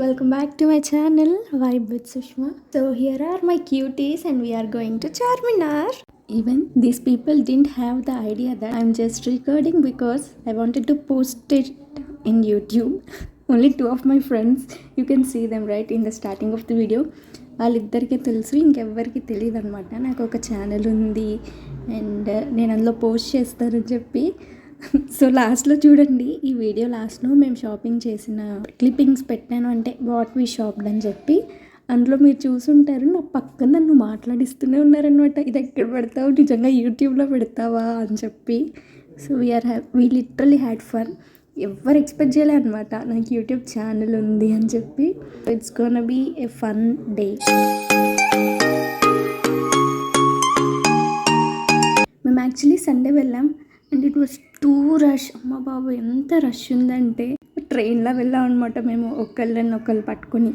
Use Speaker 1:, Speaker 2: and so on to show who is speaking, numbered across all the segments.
Speaker 1: Welcome back to my channel vibe with Sushma so here are my cuties and we're going to Charminar even these people didn't have the idea that I'm just recording because I wanted to post it in YouTube only two of my friends you can see them right in the starting of the video వాళ్ళిద్దరికి తెలుసు ఇంకెవ్వరికి తెలియదు అనమాట నాకు ఒక channel ఉంది and నేను అందులో post చేస్తానని చెప్పి సో లాస్ట్లో చూడండి ఈ వీడియో లాస్ట్లో మేము షాపింగ్ చేసిన క్లిప్పింగ్స్ పెట్టాను. అంటే వాట్ వీ షాప్డ్ అని చెప్పి. అందులో మీరు చూసుంటారు నా పక్కన నన్ను మాట్లాడిస్తూనే ఉన్నారనమాట ఇది ఎక్కడ పెడతావు? నిజంగా యూట్యూబ్లో పెడతావా? అని చెప్పి. So we're have we literally had fun ఎవరు ఎక్స్పెక్ట్ చేయలే అనమాట నాకు యూట్యూబ్ ఛానల్ ఉంది అని చెప్పి. It's gonna be a fun day మేము యాక్చువల్లీ సండే వెళ్ళాం. And it was too rush అమ్మ బాబు ఎంత రష్ ఉందంటే ట్రైన్లో వెళ్ళాం అనమాట మేము ఒకళ్ళని ఒకళ్ళు పట్టుకొని.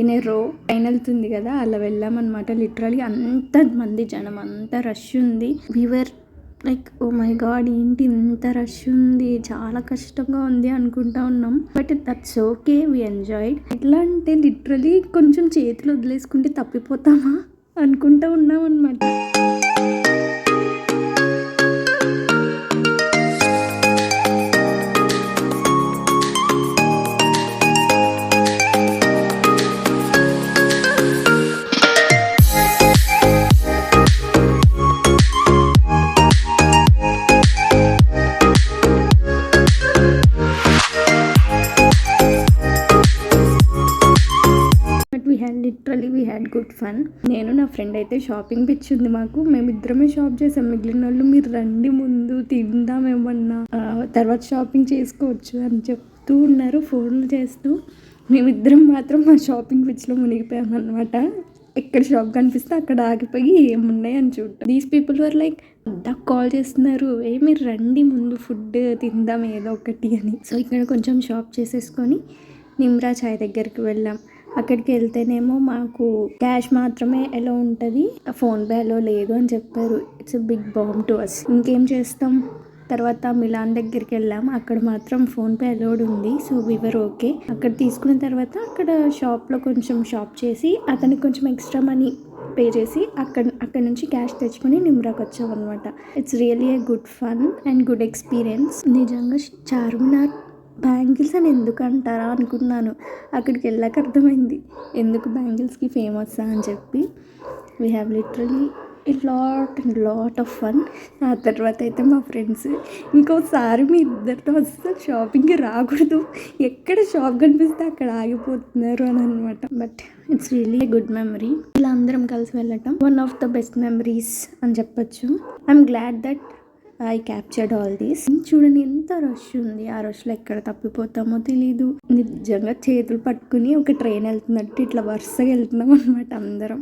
Speaker 1: ఇనే రో ట్రైన్ వెళ్తుంది కదా అలా వెళ్ళామన్నమాట లిటరలీ అంత మంది జనం అంత రష్ ఉంది. We were like oh my God ఏంటి ఇంత రష్ ఉంది? చాలా కష్టంగా ఉంది అనుకుంటా ఉన్నాం. But that's okay we enjoyed ఎట్లా అంటే లిటరలీ కొంచెం చేతులు వదిలేసుకుంటే తప్పిపోతామా అనుకుంటా ఉన్నాం అనమాట literally we had good fun నేను నా ఫ్రెండ్ అయితే షాపింగ్ పిచ్చింది మాకు. మేమిద్దరమే షాప్ చేసాం. మిగిలిన వాళ్ళు మీరు రండి ముందు తిందాం ఏమన్నా. తర్వాత షాపింగ్ చేసుకోవచ్చు అని చెప్తూ ఉన్నారు. ఫోన్లు చేస్తూ. మేమిద్దరం మాత్రం మా షాపింగ్ పిచ్చిలో మునిగిపోయామన్నమాట ఎక్కడ షాప్ కనిపిస్తే అక్కడ ఆగిపోయి ఏమున్నాయి అని చూడటం దీస్ పీపుల్ వర్ లైక్ అంతా కాల్ చేస్తున్నారు. ఏ మీరు రండి ముందు ఫుడ్ తిందాం ఏదో ఒకటి అని. సో ఇక్కడ కొంచెం షాప్ చేసేసుకొని నిమ్రా చాయ్ దగ్గరికి వెళ్ళాం. అక్కడికి వెళ్తేనేమో మాకు క్యాష్ మాత్రమే ఎలా ఉంటుంది. ఫోన్పే అలో లేదు అని చెప్పారు. It's big bomb to us ఇంకేం చేస్తాం? తర్వాత మిలాన్ దగ్గరికి వెళ్ళాం అక్కడ మాత్రం ఫోన్పే అలౌడ్ ఉంది. సో వివర్ ఓకే అక్కడ తీసుకున్న తర్వాత అక్కడ షాప్లో కొంచెం షాప్ చేసి అతనికి కొంచెం ఎక్స్ట్రా మనీ పే చేసి అక్కడ అక్కడ నుంచి క్యాష్ తెచ్చుకొని నిమ్రాకి వచ్చాం అనమాట it's really a good fun and good experience నిజంగా చార్మినార్ బ్యాంగిల్స్ అని ఎందుకు అంటారా అనుకున్నాను. అక్కడికి వెళ్ళాక అర్థమైంది. ఎందుకు బ్యాంగిల్స్కి ఫేమస్ అని చెప్పి. We have literally lot and lot of fun ఆ తర్వాత అయితే మా ఫ్రెండ్స్ ఇంకోసారి మీ ఇద్దరితో అస్సలు షాపింగ్కి రాకూడదు. ఎక్కడ షాప్ కనిపిస్తే అక్కడ ఆగిపోతున్నారు అని అనమాట but it's really good memory ఇలా అందరం కలిసి వెళ్ళటం one of the best memories అని చెప్పొచ్చు. I'm glad that I captured all these చూడండి ఎంత రష్ ఉంది. ఆ రష్లో ఎక్కడ తప్పిపోతామో తెలీదు. నిజంగా చేతులు పట్టుకుని ఒక ట్రైన్ వెళ్తున్నట్టు ఇట్లా వరుసగా వెళ్తున్నాం అనమాట అందరం.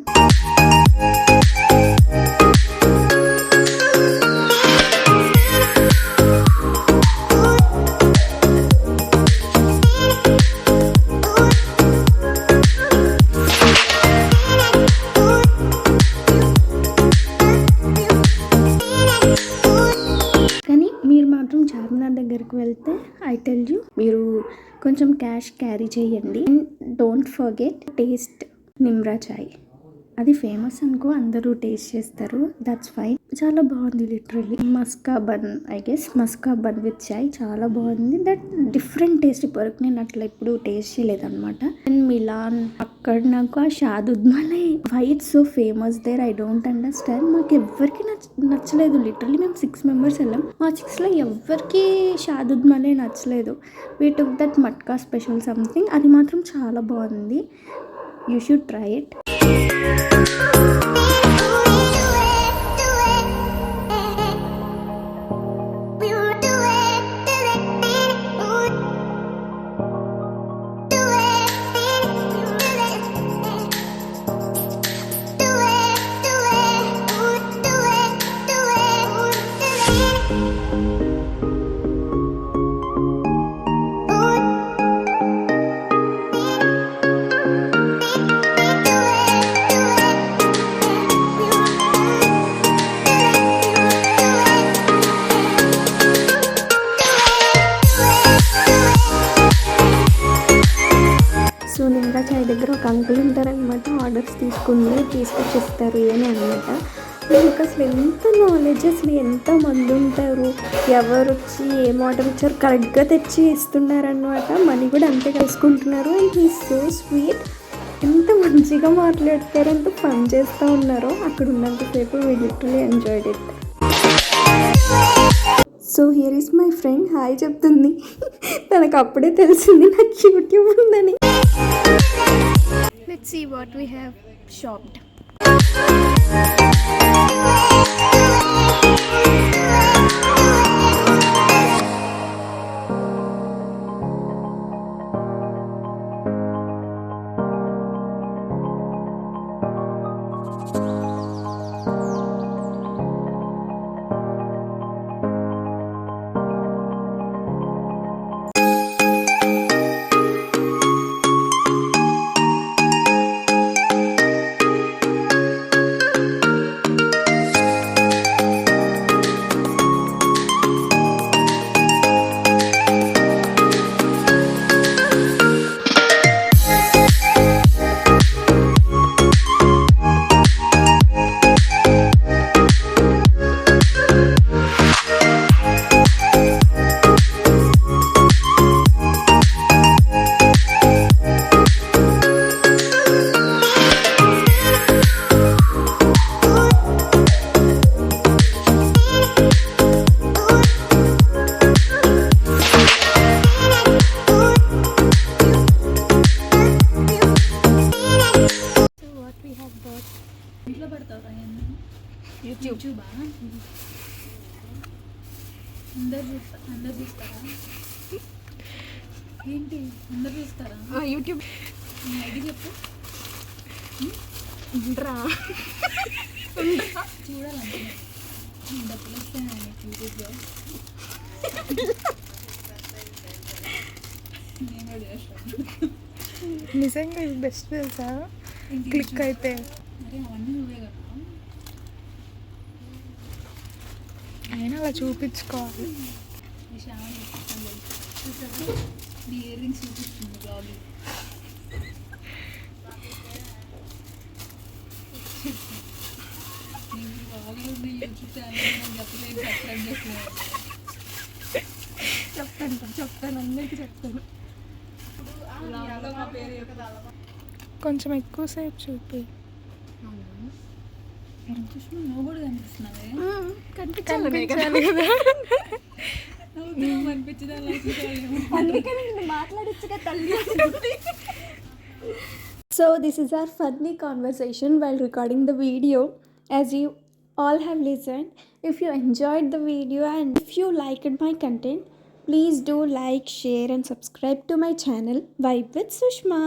Speaker 1: కొంచెం క్యాష్ క్యారీ చేయండి. And don't forget taste Nimrah chai. అది ఫేమస్ అనుకో అందరూ టేస్ట్ చేస్తారు. దట్స్ ఫైన్ చాలా బాగుంది literally maska bun I guess maska bun with chai చాలా బాగుంది. దట్ డిఫరెంట్ టేస్ట్ ఇప్పటివరకు నేను అట్లా ఎప్పుడు టేస్ట్ చేయలేదన్నమాట. అండ్ మిలాన్ అక్కడ నాకు ఆ షాదుద్మలై white so famous there I don't understand మాకు ఎవ్వరికి నచ్చ నచ్చలేదు. లిటరలీ మేము సిక్స్ మెంబర్స్ వెళ్ళాం. మా సిక్స్లో ఎవ్వరికి షాదుద్మలై నచ్చలేదు. We took that matka special something అది మాత్రం చాలా బాగుంది. You should try it so నేను అంకుల్ ఉంటారనమాట ఆర్డర్స్ తీసుకుని తీసుకొచ్చిస్తారు అని అనమాట నాకు అసలు ఎంత నాలెడ్జ్ అసలు ఎంత మంది ఉంటారు? ఎవరు వచ్చి ఏం ఆర్డర్ ఇచ్చారు? కరెక్ట్గా తెచ్చి ఇస్తున్నారనమాట. మనీ కూడా అంతే కలుసుకుంటున్నారు. అండ్ హీ సో స్వీట్ ఎంత మంచిగా మాట్లాడతారు ఎంత ఫన్ చేస్తూ ఉన్నారో అక్కడ ఉన్నంతసేపు we literally enjoyed it so here is my friend hi చెప్తుంది. తనకు అప్పుడే తెలిసింది నాకు యూట్యూబ్ ఉందని. Let's see what we have shopped YouTube.
Speaker 2: నీ ఐడి చెప్పు.
Speaker 1: రా
Speaker 2: చూడాలంటే. డబ్బులు యూట్యూబ్లో?
Speaker 3: నిజంగా ఇది బెస్ట్ తెలుసా? క్లిక్ అయితే. అయినా అలా చూపించుకోవాలి.
Speaker 2: ఇయర్ రింగ్స్ చూపిస్తుంది బ్లాగ్ నేను బ్లాగ్లో ఉన్న యూట్యూబ్ ఛానల్ నేను చెప్పలేదు సబ్స్క్రైబ్ చేస్తున్నాను
Speaker 1: చెప్తాను చెప్తాను అందరికీ చెప్తాను.
Speaker 3: కొంచెం ఎక్కువసేపు చూపి.
Speaker 2: నువ్వు కూడా కనిపిస్తున్నావే
Speaker 3: కనిపించాలి కదా.
Speaker 1: అందుకని నేను మాట్లాడొచ్చుగా తల్లి so this is our funny conversation while recording the video as you all have listened if you enjoyed the video and if you liked my content please do like share and subscribe to my channel vibe with sushma